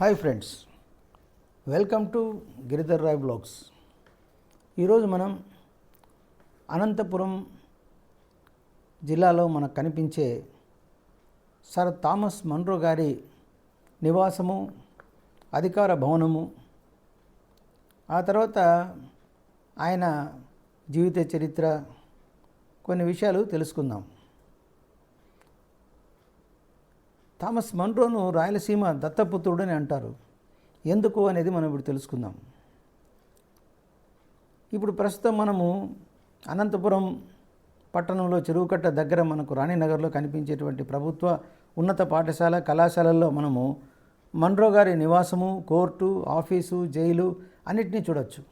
Hi friends welcome to Giridhar Rai blogs. ఈరోజు మనం అనంతపురం జిల్లాలో మనకు కనిపించే సర్ థామస్ మన్రో గారి నివాసము అధికార భవనము ఆ తర్వాత ఆయన జీవిత చరిత్ర కొన్ని విషయాలు తెలుసుకుందాం. థామస్ మన్రోను రాయలసీమ దత్తపుత్రుడని అంటారు. ఎందుకు అనేది మనం ఇప్పుడు తెలుసుకుందాం. ఇప్పుడు ప్రస్తుతం మనము అనంతపురం పట్టణంలో చెరువుకట్ట దగ్గర మనకు రాణినగర్లో కనిపించేటువంటి ప్రభుత్వ ఉన్నత పాఠశాల కళాశాలల్లో మనము మన్రో గారి నివాసము కోర్టు ఆఫీసు జైలు అన్నిటినీ చూడొచ్చు.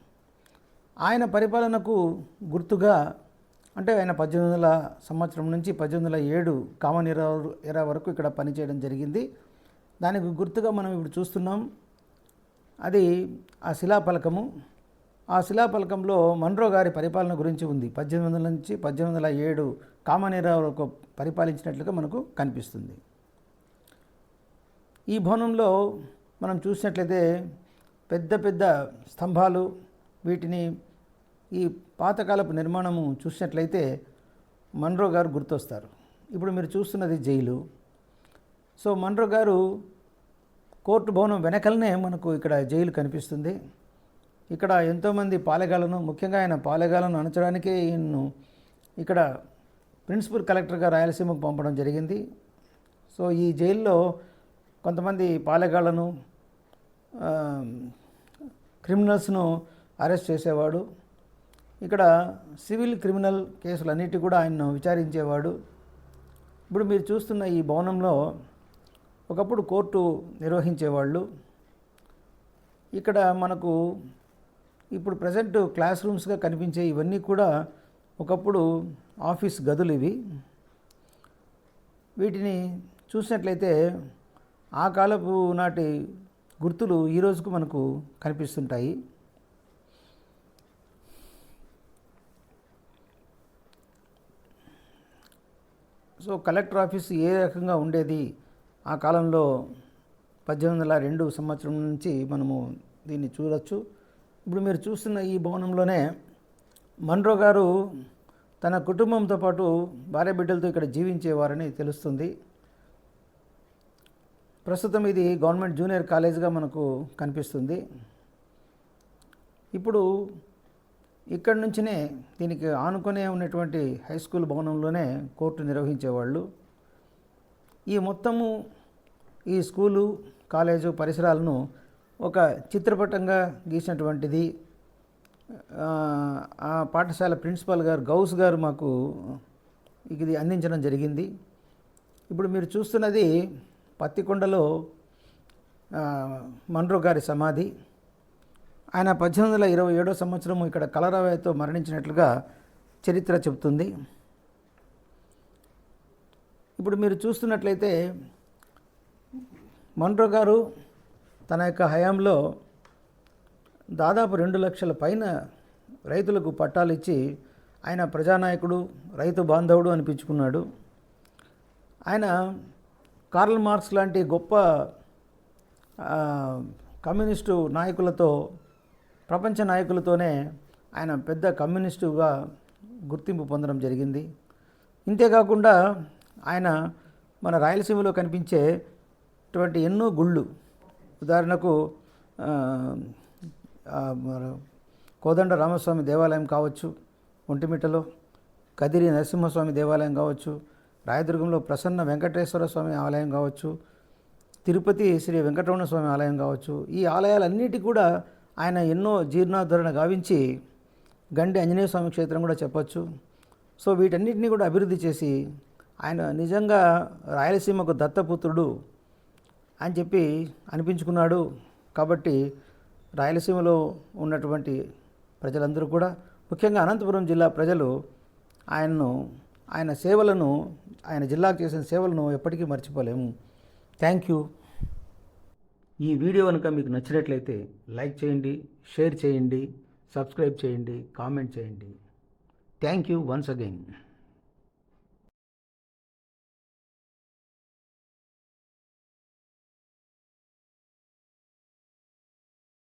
ఆయన పరిపాలనకు గుర్తుగా అంటే ఆయన పద్దెనిమిది వందల సంవత్సరం నుంచి పద్దెనిమిది వందల ఏడు కామన్ ఎరా ఎరా వరకు ఇక్కడ పనిచేయడం జరిగింది. దానికి గుర్తుగా మనం ఇప్పుడు చూస్తున్నాం అది ఆ శిలాఫలకము. ఆ శిలాఫలకంలో మన్రో గారి పరిపాలన గురించి ఉంది. పద్దెనిమిది వందల నుంచి పద్దెనిమిది వందల ఏడు కామన్ ఎరా వరకు పరిపాలించినట్లుగా మనకు కనిపిస్తుంది. ఈ భవనంలో మనం చూసినట్లయితే పెద్ద పెద్ద స్తంభాలు వీటిని ఈ పాతకాలపు నిర్మాణము చూసినట్లయితే మన్రో గారు గుర్తొస్తారు. ఇప్పుడు మీరు చూస్తున్నది జైలు. సో మన్రో గారు కోర్టు భవనం వెనకలనే మనకు ఇక్కడ జైలు కనిపిస్తుంది. ఇక్కడ ఎంతోమంది పాలెగాలను ముఖ్యంగా ఆయన పాలెగాలను అణచడానికే ఈయన్ను ఇక్కడ ప్రిన్సిపల్ కలెక్టర్గా రాయలసీమకు పంపడం జరిగింది. సో ఈ జైల్లో కొంతమంది పాలెగాళ్ళను క్రిమినల్స్ను అరెస్ట్ చేసేవాడు. ఇక్కడ సివిల్ క్రిమినల్ కేసులన్నిటి కూడా ఆయన్ను విచారించేవాడు. ఇప్పుడు మీరు చూస్తున్న ఈ భవనంలో ఒకప్పుడు కోర్టు నిర్వహించేవాళ్ళు. ఇక్కడ మనకు ఇప్పుడు ప్రజెంట్ క్లాస్ రూమ్స్గా కనిపించే ఇవన్నీ కూడా ఒకప్పుడు ఆఫీస్ గదులు ఇవి. వీటిని చూసినట్లయితే ఆ కాలపు నాటి గుర్తులు ఈ రోజుకు మనకు కనిపిస్తుంటాయి. సో కలెక్టర్ ఆఫీస్ ఏ రకంగా ఉండేది ఆ కాలంలో పద్దెనిమిది వందల రెండు సంవత్సరం నుంచి మనము దీన్ని చూడొచ్చు. ఇప్పుడు మీరు చూస్తున్న ఈ భవనంలోనే మన్రో గారు తన కుటుంబంతో పాటు భార్య బిడ్డలతో ఇక్కడ జీవించేవారని తెలుస్తుంది. ప్రస్తుతం ఇది గవర్నమెంట్ జూనియర్ కాలేజ్గా మనకు కనిపిస్తుంది. ఇప్పుడు ఇక్కడి నుంచినే దీనికి ఆనుకునే ఉన్నటువంటి హై స్కూల్ భవనంలోనే కోర్టు నిర్వహించేవాళ్ళు. ఈ మొత్తము ఈ స్కూలు కాలేజు పరిసరాలను ఒక చిత్రపటంగా గీసినటువంటిది. ఆ, పాఠశాల ప్రిన్సిపాల్ గారు గౌస్ గారు మాకు ఇది అందించడం జరిగింది. ఇప్పుడు మీరు చూస్తున్నది పత్తికొండలో ఆ, మన్రో గారి సమాధి. ఆయన పద్దెనిమిది వందల ఇరవై ఏడో సంవత్సరం ఇక్కడ కలరావాయితో మరణించినట్లుగా చరిత్ర చెబుతుంది. ఇప్పుడు మీరు చూస్తున్నట్లయితే మన్రో గారు తన యొక్క హయాంలో దాదాపు రెండు లక్షల పైన రైతులకు పట్టాలు ఇచ్చి ఆయన ప్రజానాయకుడు రైతు బాంధవుడు అనిపించుకున్నాడు. ఆయన కార్ల్ మార్క్స్ లాంటి గొప్ప కమ్యూనిస్టు నాయకులతో ప్రపంచ నాయకులతోనే ఆయన పెద్ద కమ్యూనిస్టుగా గుర్తింపు పొందడం జరిగింది. ఇంతేకాకుండా ఆయన మన రాయలసీమలో కనిపించేటువంటి ఎన్నో గుళ్ళు. ఉదాహరణకు కోదండ రామస్వామి దేవాలయం కావచ్చు ఒంటిమిట్టలో కదిరి నరసింహస్వామి దేవాలయం కావచ్చు రాయదుర్గంలో ప్రసన్న వెంకటేశ్వర స్వామి ఆలయం కావచ్చు తిరుపతి శ్రీ వెంకటరమణ స్వామి ఆలయం కావచ్చు ఈ ఆలయాలన్నిటి కూడా ఆయన ఎన్నో జీర్ణోద్ధరణ గావించి గండి ఆంజనేయ స్వామి క్షేత్రం కూడా చెప్పొచ్చు. సో వీటన్నిటిని కూడా అభివృద్ధి చేసి ఆయన నిజంగా రాయలసీమకు దత్తపుత్రుడు అని చెప్పి అనిపించుకున్నాడు. కాబట్టి రాయలసీమలో ఉన్నటువంటి ప్రజలందరూ కూడా ముఖ్యంగా అనంతపురం జిల్లా ప్రజలు ఆయన్ను ఆయన సేవలను ఆయన జిల్లాకు చేసిన సేవలను ఎప్పటికీ మర్చిపోలేము. Thank you. ఈ వీడియో కనుక మీకు నచ్చినట్లయితే లైక్ చేయండి షేర్ చేయండి సబ్స్క్రైబ్ చేయండి కామెంట్ చేయండి. Thank you once again